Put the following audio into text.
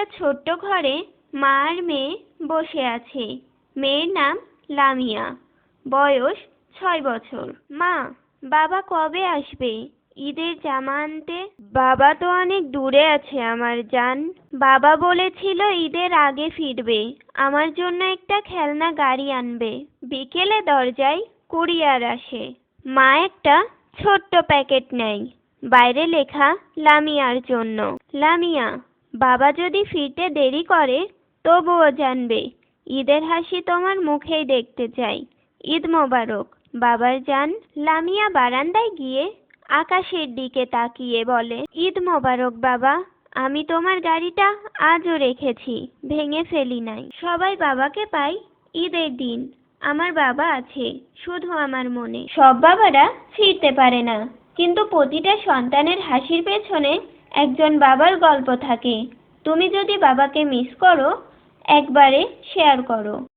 একটা ছোট্ট ঘরে মা আর মেয়ে বসে আছে। মেয়ের নাম লামিয়া। বয়স ছয় বছর। মা, বাবা কবে আসবে? ঈদের জামা আনতে? বাবা তো অনেক দূরে আছে আমার জান। বাবা বলেছিল ঈদের আগে ফিরবে। আমার জন্য একটা খেলনা গাড়ি আনবে। বিকেলে দরজায় কুরিয়ার আসে। মা একটা ছোট্ট প্যাকেট নেয়। বাইরে লেখা, লামিয়ার জন্য। লামিয়া বাবা যদি ফিরতে দেরি করে, তবুও জানবে, ঈদের হাসি তোমার মুখেই দেখতে চাই। ঈদ মোবারক। বাবার যান লামিয়া বারান্দায় গিয়ে আকাশের দিকে তাকিয়ে বলে, ঈদ মোবারক বাবা, আমি তোমার গাড়িটা আজও রেখেছি, ভেঙে ফেলি নাই। সবাই বাবাকে পাই ঈদের দিন। আমার বাবা আছে, শুধু আমার মনে। সব বাবারা ফিরতে পারে না। কিন্তু প্রতিটা সন্তানের হাসির পেছনে একজন বাবার গল্প থাকে। তুমি যদি বাবাকে মিস করো একবারে শেয়ার করো।